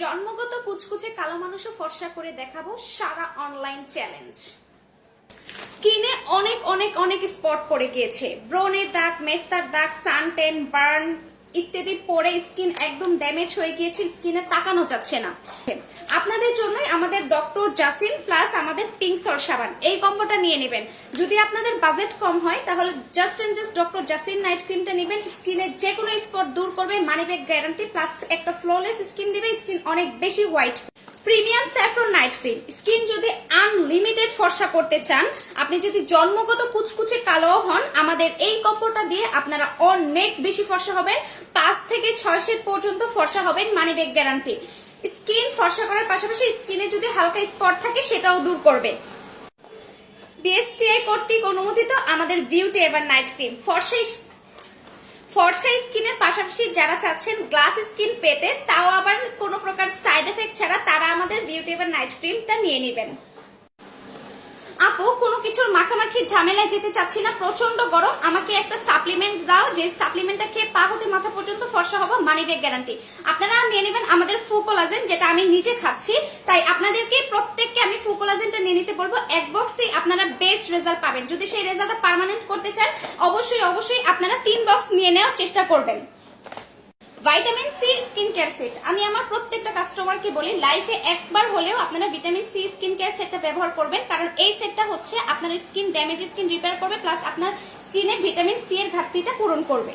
জন্মগত কুচকুচে কালো মানুষও ফর্সা করে দেখাবো সারা অনলাইন চ্যালেঞ্জ স্কিনে অনেক অনেক অনেক স্পট পড়ে গিয়েছে। ব্রনের দাগ, মেস্তার দাগ সানটেন বার্ন ইত্যাদি পরে স্কিন একদম ড্যামেজ হয়ে গিয়েছে স্কিনে তাকানো যাচ্ছে না। আপনাদের জন্যই আমাদের ডক্টর জাসিন প্লাস আমাদের পিঙ্কসর সাবান। এই কম্বোটা নিয়ে নেবেন। যদি আপনাদের বাজেট কম হয়, তাহলে জাস্ট এন্ড জাস্ট ডক্টর জাসিন নাইট ক্রিমটা নেবেন। স্কিনের যে কোনো স্পট দূর করবে। মানি ব্যাগ গ্যারান্টি প্লাস একটা ফ্লোলেস স্কিন দিবে। স্কিন অনেক বেশি white premium saffron night cream skin যদি আনলিমিটেড ফর্সা করতে চান, আপনি যদি জন্মগত কুচকুচে কালো হন, আমাদের এই কম্বোটা দিয়ে আপনারা অনেক বেশি ফর্সা হবেন। পাঁচ থেকে ছয় শেড পর্যন্ত ফর্সা হবেন মানি ব্যাগ গ্যারান্টি স্কিন ফর্সা করার পাশাপাশি স্কিনে যদি হালকা স্পট থাকে, সেটাও দূর করবে। বিএসটিআই কর্তৃক অনুমোদিত আমাদের বিউটি এভার নাইট ক্রিম ফর্সা ফর্সা স্কিনের পাশাপাশি যারা চাচ্ছেন গ্লাস স্কিন পেতে, তাও আবার কোনো প্রকার সাইড এফেক্ট ছাড়া তারা আমাদের বিউটি এভার নাইট ক্রিমটা নিয়ে নেবেন। আপু, কোনো কিছুর মাখামাখি ঝামেলায় যেতে চাচ্ছি না। প্রচণ্ড গরম। আমাকে একটা সাপ্লিমেন্ট দাও, যে সাপ্লিমেন্টটা খেয়ে পা হতে মাথা পর্যন্ত ফর্সা হব মানি ব্যাগ গ্যারান্টি আপনারা নিয়ে নেবেন আমাদের ফুকোলাজেন যেটা আমি নিজে খাচ্ছি। তাই আপনাদেরকে প্রত্যেককে আমি ফুকোলাজেনটা নিয়ে নিতে বলব। এক বক্সে আপনারা বেস্ট রেজাল্ট পাবেন। যদি সেই রেজাল্টটা পার্মানেন্ট করতে চান, অবশ্যই অবশ্যই আপনারা তিন বক্স নিয়ে নেওয়ার চেষ্টা করবেন। Vitamin C skin care set আমি আমার প্রত্যেকটা কাস্টমারকে বলি লাইফে একবার হলেও আপনারা ভিটামিন সি স্কিন কেয়ার সেটটা ব্যবহার করবেন, কারণ এই সেটটা হচ্ছে আপনার স্কিন ড্যামেজ স্কিন রিপেয়ার করবে প্লাস আপনার স্কিনে ভিটামিন সি এর ঘাটতিটা পূরণ করবে।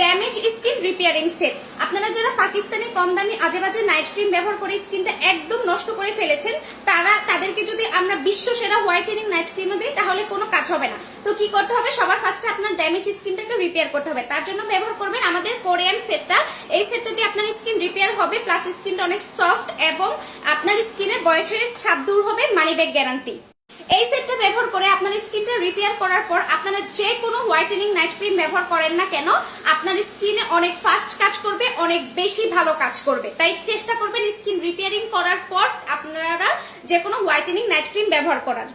ড্যামেজ স্কিন রিপেয়ারিং সেট আপনারা যারা পাকিস্তানি কম দামি আজেবাজে নাইট ক্রিম ব্যবহার করে স্কিনটা একদম নষ্ট করে ফেলেছেন, তারা, তাদেরকে যদি আমরা বিশ্ব সেরা হোয়াইটেনিং নাইট ক্রিমও দিই, তাহলে কোনো কাজ হবে না। তো কি করতে হবে? সবার ফার্স্টে আপনার ড্যামেজ স্কিনটাকে রিপেয়ার করতে হবে। তার জন্য ব্যবহার করবেন আমাদের কোরিয়ান সেটটা এই সেটটা দিয়ে আপনার স্কিন রিপেয়ার হবে প্লাস স্কিনটা অনেক সফট এবং আপনার স্কিনের বয়সের ছাপ দূর হবে মানি ব্যাগ গ্যারান্টি এই সেটটা ব্যবহার করে আপনার স্কিনটা রিপেয়ার করার পর আপনারা যে কোনো হোয়াইটেনিং নাইট ক্রিম ব্যবহার করেন না কেন, আপনার স্কিনে অনেক ফাস্ট কাজ করবে, অনেক বেশি ভালো কাজ করবে। তাই চেষ্টা করবেন স্কিন রিপেয়ারিং করার পর আপনারা যে কোনো হোয়াইটেনিং নাইট ক্রিম ব্যবহার করার।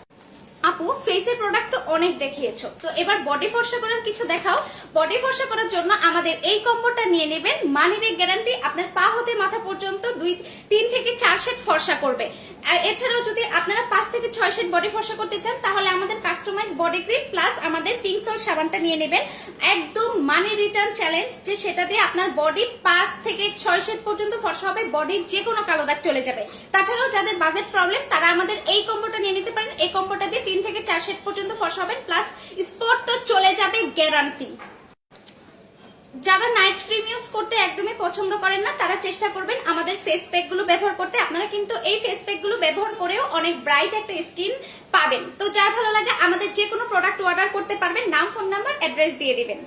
আপু ফেসের প্রোডাক্ট তো অনেক দেখিয়েছো। তো এবার বডি ফর্সা করার কিছু দেখাও। বডি ফর্সা করার জন্য আমাদের এই কম্বোটা নিয়ে নেবেন। মানি ব্যাগ গ্যারান্টি আপনার পা হতে মাথা পর্যন্ত দুই, তিন থেকে চার সেট ফর্সা করবে। আর এছাড়াও যদি আপনারা পাঁচ থেকে ছয় সেট বডি ফর্সা করতে চান, তাহলে আমাদের কাস্টমাইজ বডি ক্রিম প্লাস আমাদের পিঙ্কসল সাবানটা নিয়ে নেবেন। একদম মানি রিটার্ন চ্যালেঞ্জ যে সেটা দিয়ে আপনার বডি পাঁচ থেকে ছয় সেট পর্যন্ত ফর্সা হবে বডির যে কোনো কালো দাগ চলে যাবে। তাছাড়াও যাদের বাজেট প্রবলেম তারা আমাদের এই কম্বোটা নিয়ে নিতে পারেন। এই কম্বোটা দিয়ে তিন থেকে চার সেট পর্যন্ত ফর্সা হবেন প্লাস স্পট তো চলে যাবে গ্যারান্টি যারা নাইট ক্রিম ইউজ করতে একদমই পছন্দ করেন না, তারা চেষ্টা করবেন আমাদের ফেস প্যাকগুলো ব্যবহার করতে। আপনারা কিন্তু এই ফেস প্যাকগুলো ব্যবহার করেও অনেক ব্রাইট একটা স্কিন পাবেন। তো যার ভালো লাগে আমাদের যে কোনো প্রোডাক্ট অর্ডার করতে পারবেন, নাম ফোন নাম্বার অ্যাড্রেস দিয়ে দিবেন।